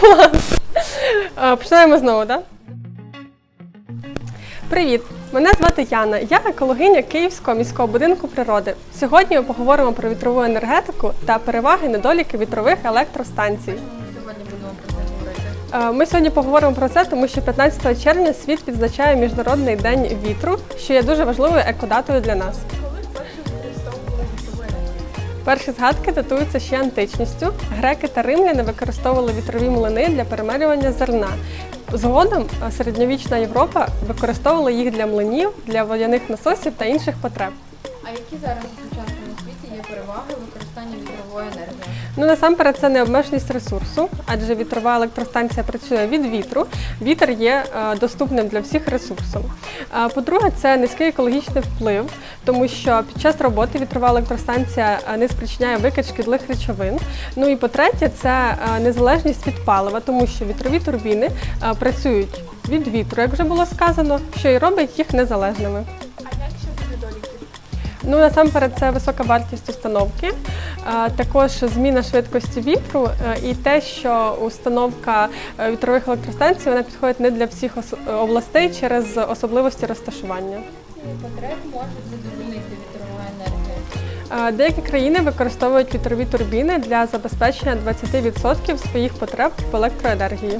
Клас. Починаємо знову, так? Привіт! Мене звати Яна. Я екологиня Київського міського будинку природи. Сьогодні ми поговоримо про вітрову енергетику та переваги недоліки вітрових електростанцій. Сьогодні будемо про це Ми сьогодні поговоримо про це, тому що 15 червня світ відзначає Міжнародний день вітру, що є дуже важливою екодатою для нас. Перші згадки датуються ще античністю. Греки та римляни використовували вітрові млини для перемерювання зерна. Згодом середньовічна Європа використовувала їх для млинів, для водяних насосів та інших потреб. А які зараз у сучасному світі є переваги використання вітрової енергії? Ну насамперед це необмеженість ресурсу, адже вітрова електростанція працює від вітру. Вітер є е, доступним для всіх ресурсом. По-друге, це низький екологічний вплив, тому що під час роботи вітрова електростанція е, не спричиняє викид шкідливих речовин. Ну і по-третє, це е, незалежність від палива, тому що вітрові турбіни працюють від вітру, як вже було сказано, що і робить їх незалежними. Ну насамперед це висока вартість установки, також зміна швидкості вітру е, і те, що установка е, вітрових електростанцій вона підходить не для всіх областей через особливості розташування. Потреб може задовольнити вітрова енергія. Деякі країни використовують вітрові турбіни для забезпечення 20% своїх потреб в електроенергії.